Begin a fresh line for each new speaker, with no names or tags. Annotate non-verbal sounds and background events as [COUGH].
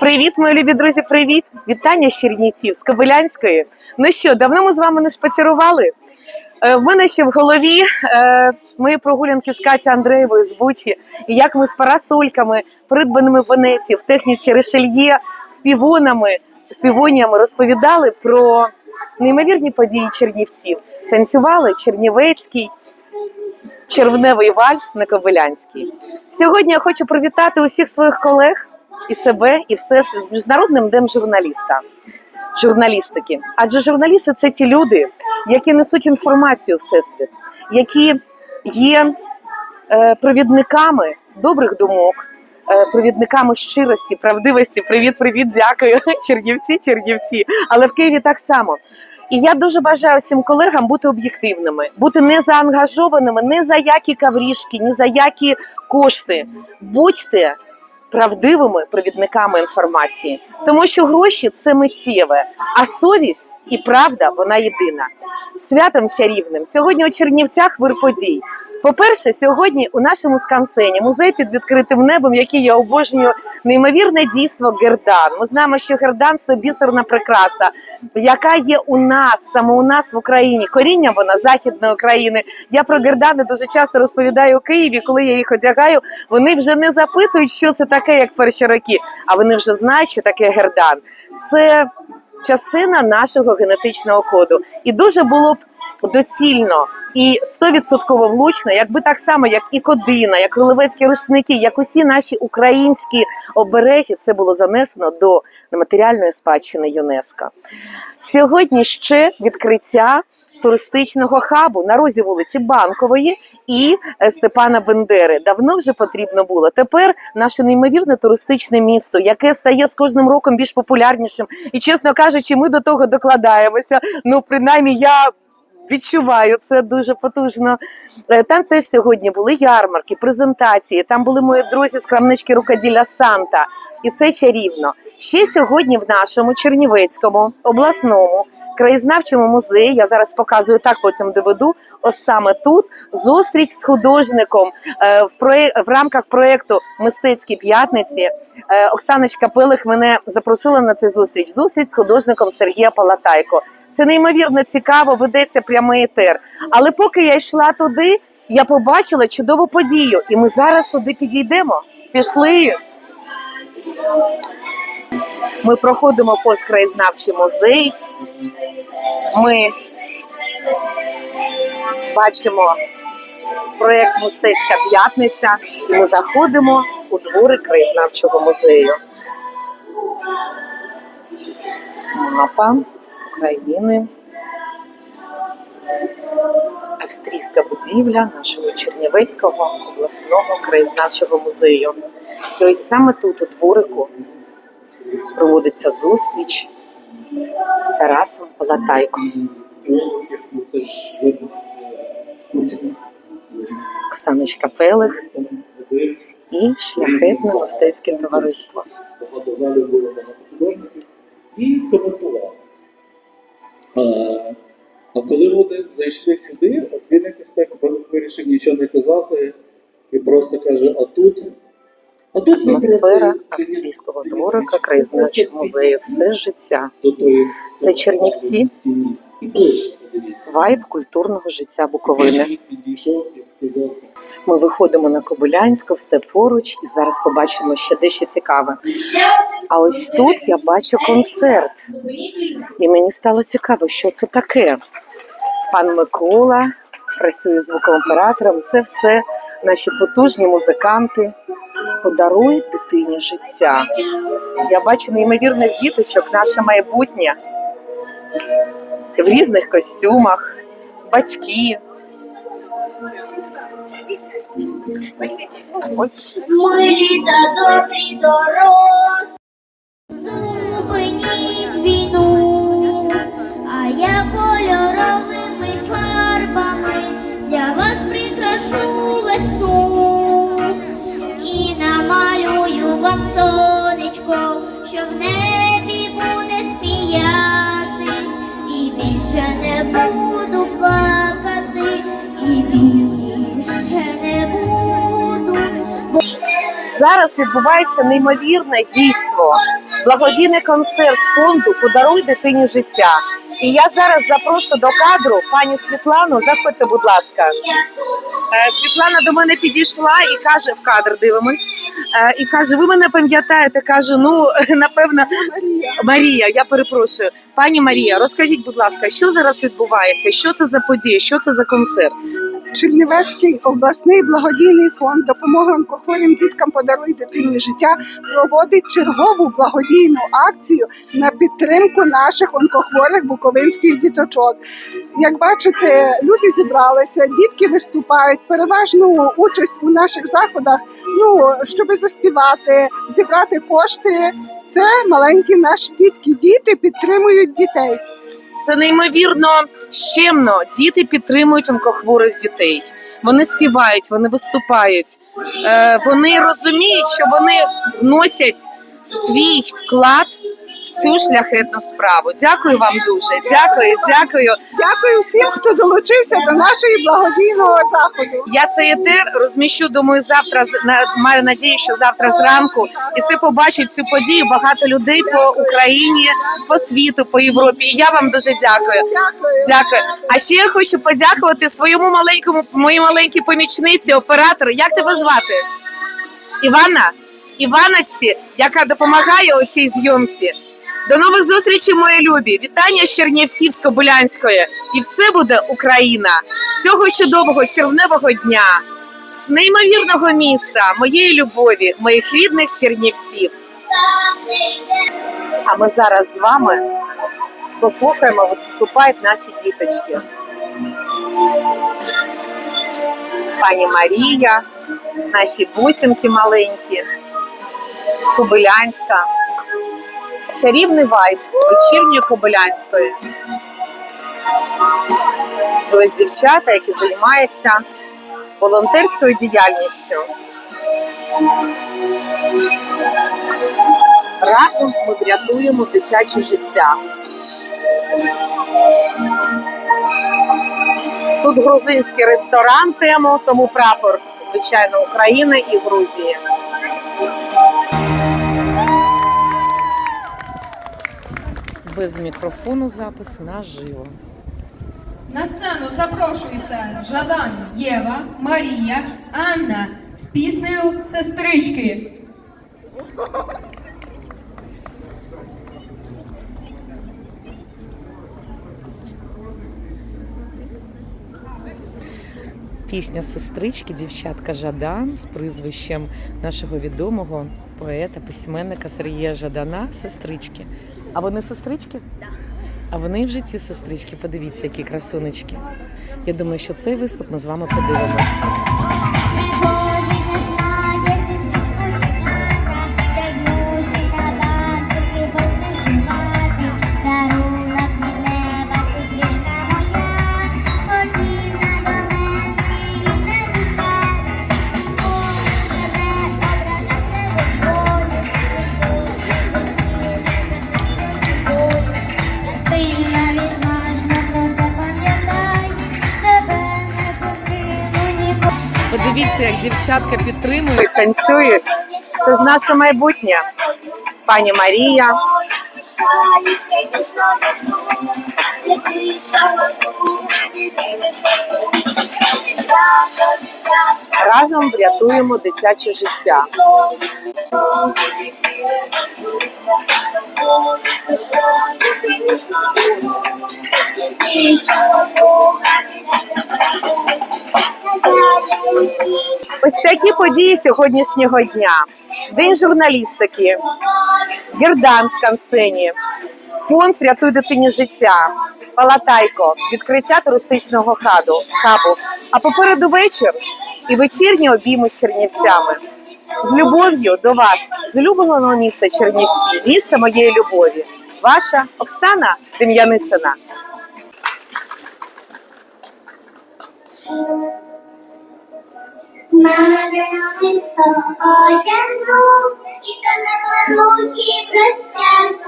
Привіт, мої любі друзі! Привіт! Вітання з з Кобилянської. Ну що, давно ми з вами не шпацірували? Е, В мене ще в голові е, мої прогулянки з Катю Андреєвою з Бучі, і як ми з парасольками, придбаними в Венеції в техніці решельє, з півонами, з півоніями розповідали про неймовірні події Чернівців. Танцювали Чернівецький, червневий вальс на Кобилянській. Сьогодні я хочу привітати усіх своїх колег і себе, і все з міжнародним днем журналіста. Журналістики, адже журналісти це ті люди, які несуть інформацію в всесвіт, які є е, провідниками добрих думок, е, провідниками щирості, правдивості. Привіт, привіт, дякую. [LAUGHS] Чернівці, Чернівці. Але в Києві так само. І я дуже бажаю всім колегам бути об'єктивними, бути не заангажованими ні за які каврішки, ні за які кошти. Будьте правдивими провідниками інформації, тому що гроші це миттєве, а совість і правда вона єдина. Святом чарівним сьогодні у Чернівцях вир подій. По-перше, сьогодні у нашому скансені музей під відкритим небом, який я обожнюю, неймовірне дійство Гердан. Ми знаємо, що Гердан це бісерна прикраса, яка є у нас, саме у нас в Україні. Коріння вона західної України. Я про гердани дуже часто розповідаю у Києві, коли я їх одягаю. Вони вже не запитують, що це таке, як перші роки, а вони вже знають, що таке гердан. Це частина нашого генетичного коду. І дуже було б доцільно і стовідсотково влучно, якби так само, як і кодина, як кролевецькі рушники, як усі наші українські обереги, це було занесено до нематеріальної спадщини ЮНЕСКО. Сьогодні ще відкриття туристичного хабу на розі вулиці Банкової і е, Степана Бендери. Давно вже потрібно було. Тепер наше неймовірне туристичне місто, яке стає з кожним роком більш популярнішим. І чесно кажучи, ми до того докладаємося. Ну, принаймні, я. Відчуваю це дуже потужно. Е, Там теж сьогодні були ярмарки, презентації. Там були мої друзі з крамнички рукоділля Санта, і це чарівно. Ще сьогодні в нашому Чернівецькому обласному краєзнавчому музеї. Я зараз показую так, потім доведу. Ось саме тут зустріч з художником е, в проє... в рамках проєкту Мистецькі п'ятниці. Е, Оксаночка Пилих мене запросила на цю зустріч. Зустріч з художником Сергія Палатайко. Це неймовірно цікаво, ведеться прямий етер. Але поки я йшла туди, я побачила чудову подію, і ми зараз туди підійдемо. Пішли. Ми проходимо повз краєзнавчий музей. Ми бачимо проєкт Мистецька п'ятниця, і ми заходимо у двори краєзнавчого музею. Мапа України. Австрійська будівля нашого Чернівецького обласного краєзнавчого музею. І ось саме тут, у дворику, проводиться зустріч з Тарасом Палатайком. Оксаночка Пелих і шляхетне мистецьке товариство.
багато залів було багато художників і коментував. А, коли вони зайшли сюди, от він якось так вирішив нічого не казати і просто каже: а тут.
Атмосфера австрійського дворика, краєзнавчого музею, все життя. Це Чернівці. Вайб культурного життя Буковини. Ми виходимо на Кобилянську, все поруч, і зараз побачимо ще дещо цікаве. А ось тут я бачу концерт, і мені стало цікаво, що це таке. Пан Микола працює звуковим оператором. Це все наші потужні музиканти. Подаруй дитині життя. Я бачу неймовірних діточок, наше майбутнє. В різних костюмах, батьки.
Милі та добрі дорослі, зупиніть війну, а я кольоровими фарбами для вас прикрашу весну що в небі буде сміятись, і більше не буду плакати, і більше не буду.
Зараз відбувається неймовірне дійство. Благодійний концерт фонду Подаруй дитині життя. І я зараз запрошу до кадру пані Світлану. Заходьте, будь ласка. Е, Світлана до мене підійшла і каже в кадр, дивимось. е, І каже: Ви мене пам'ятаєте? Кажу, ну [LAUGHS] напевно, Марія. Я перепрошую, пані Марія, розкажіть, будь ласка, що зараз відбувається? Що це за подія? Що це за концерт?
Чернівецький обласний благодійний фонд допомоги онкохворим діткам подаруй дитині життя проводить чергову благодійну акцію на підтримку наших онкохворих буковинських діточок. Як бачите, люди зібралися, дітки виступають. Переважну участь у наших заходах, ну щоб заспівати, зібрати кошти. Це маленькі наші дітки. Діти підтримують дітей.
Це неймовірно щемно. Діти підтримують онкохворих дітей. Вони співають, вони виступають. Е, вони розуміють, що вони вносять свій вклад цю шляхетну справу. Дякую вам дуже. Дякую, дякую.
Дякую всім, хто долучився до нашої благодійного заходу.
Я цей етер розміщу. Думаю, завтра на- маю надію, що завтра зранку і це побачить цю подію багато людей по Україні, по світу, по Європі. І я вам дуже дякую.
Дякую.
Дякую. А ще я хочу подякувати своєму маленькому моїй маленькій помічниці, оператору. Як тебе звати? Івана? Івановці, яка допомагає у цій зйомці. До нових зустрічей, мої любі. Вітання з Чернівців з Кобилянської. І все буде Україна. Цього чудового червневого дня, з неймовірного міста, моєї любові, моїх рідних чернівців. А ми зараз з вами послухаємо, виступають наші діточки. Пані Марія, наші бусинки маленькі, Кобилянська. Чарівний вайб вечірньої Кобилянської. Ось дівчата, які займаються волонтерською діяльністю. Разом ми врятуємо дитяче життя. Тут грузинський ресторан тему, тому прапор, звичайно, України і Грузії. Без мікрофону запис наживо.
На сцену запрошується Жадан Єва, Марія, Анна з піснею Сестрички.
Пісня сестрички, дівчатка Жадан з прізвищем нашого відомого поета, письменника Сергія Жадана Сестрички. А вони сестрички? А вони в житті сестрички. Подивіться, які красунечки. Я думаю, що цей виступ ми з вами подивимося. Подивіться, як дівчатка підтримують, танцюють. Це ж наше майбутнє. Пані Марія, разом врятуємо дитяче життя. Ось такі події сьогоднішнього дня. День журналістики, Гердан в скансені, фонд Рятуй дитині життя, Палатайко, відкриття туристичного хаду, хабу. А попереду вечір і вечірні обійми з чернівцями. З любов'ю до вас, з улюбленого міста Чернівці, міста моєї любові. Ваша Оксана Дем'янишина.
Маленько одягну, і то на руки простягну.